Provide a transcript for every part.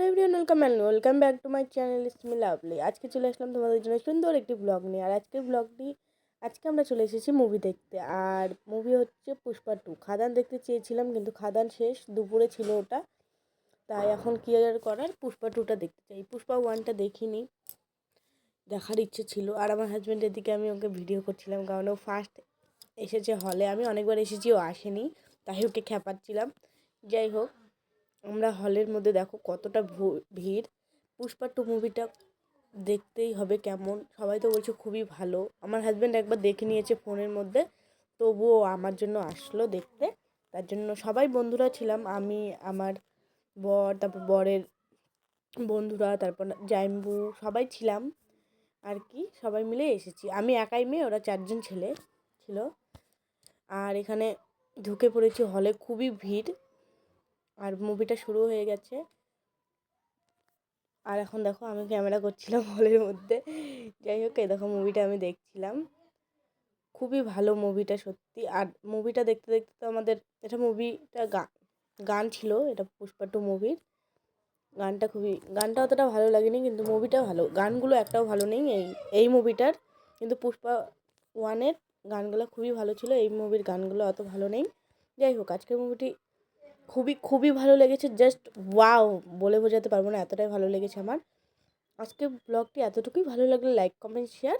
Hello everyone welcome and welcome back to my channel it's me Lovely আজকে চলে আসলাম তোমাদের জন্য সুন্দর একটি ব্লগ নিয়ে। আর আজকের ব্লগটি আজকে আমরা চলে এসেছি মুভি দেখতে। আর মুভি হচ্ছে পুষ্পা টু খাদান দেখতে চেয়েছিলাম, কিন্তু খাদান শেষ, দুপুরে ছিল ওটা। তাই এখন কি আর করার? পুষ্পা টুটা দেখতে চাই। পুষ্পা ওয়ানটা দেখিনি, দেখার ইচ্ছে ছিল। আর আমার হাজব্যান্ডের দিকে আমি ওকে ভিডিও করছিলাম, কারণ ও ফার্স্ট এসেছে হলে আমি অনেকবার এসেছি, ও আসেনি, তাই ওকে খেপাচ্ছিলাম। যাই হোক আমরা হলের মধ্যে দেখো কতটা ভিড়। পুষ্পা টু মুভিটা দেখতেই হবে কেমন। সবাই তো বলছে খুবই ভালো। আমার হাজব্যান্ড একবার দেখে নিয়েছে ফোনের মধ্যে। তবুও আমার জন্য আসলো দেখতে। তার জন্য সবাই বন্ধুরা ছিলাম। আমি, আমার বর, তারপর বরের বন্ধুরা, তারপর জাইম্বু সবাই ছিলাম আর কি। সবাই মিলে এসেছি। আমি একাই মেয়ে, ওরা চারজন ছেলে ছিল। আর এখানে ঢুকে পড়েছি হলে। খুবই ভিড়। আর মুভিটা শুরু হয়ে গেছে। আর এখন দেখো আমি ক্যামেরা করছিলাম হলের মধ্যে। যাই হোক, এই দেখো মুভিটা আমি দেখছিলাম। খুবই ভালো মুভিটা সত্যি। আর মুভিটা দেখতে দেখতে তো আমাদের, এটা মুভিটা গান গান ছিল, এটা পুষ্পা টু মুভির গানটা খুবই, গানটা অতটা ভালো লাগেনি, কিন্তু মুভিটা ভালো। গানগুলো একটাও ভালো নেই এই এই মুভিটার কিন্তু পুষ্পা ওয়ানের গানগুলো খুবই ভালো ছিল, এই মুভির গানগুলো অত ভালো নেই। যাই হোক, আজকের মুভিটি খুবই খুবই ভালো লেগেছে। জাস্ট ওয়াও বলে বোঝাতে পারব না, এতটাই ভালো লেগেছে আমার। আজকে ব্লগটি এতটুকুই। ভালো লাগলে লাইক কমেন্ট শেয়ার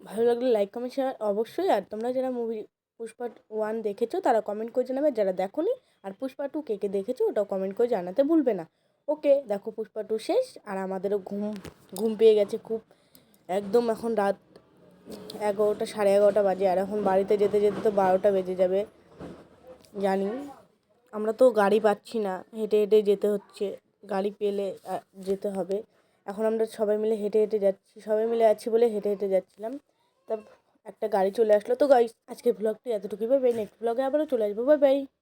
ভালো লাগলে লাইক কমেন্ট শেয়ার অবশ্যই। আর তোমরা যারা মুভি পুষ্পা ওয়ান দেখেছ, তারা কমেন্ট করে জানাবে। যারা দেখোনি, আর পুষ্পা টু কে কে দেখেছ, ওটাও কমেন্ট করে জানাতে ভুলবে না। ওকে দেখো পুষ্পা টু শেষ। আর আমাদেরও ঘুম ঘুম পেয়ে গেছে খুব। একদম এখন রাত এগারোটা, সাড়ে এগারোটা বাজে। আর এখন বাড়িতে যেতে যেতে তো বারোটা বেজে যাবে। জানি। আমরা তো গাড়ি পাচ্ছি না, হেঁটে হেঁটে যেতে হচ্ছে। গাড়ি পেলে যেতে হবে। এখন আমরা সবাই মিলে হেঁটে হেঁটে যাচ্ছি, সবাই মিলে আছি বলে হেঁটে হেঁটে যাচ্ছিলাম। তা একটা গাড়ি চলে আসলো। তো গাড়ি আজকে ব্লগটি এতটুকুই। বাই নেক্সট ব্লগে আবারও চলে আসব। বাই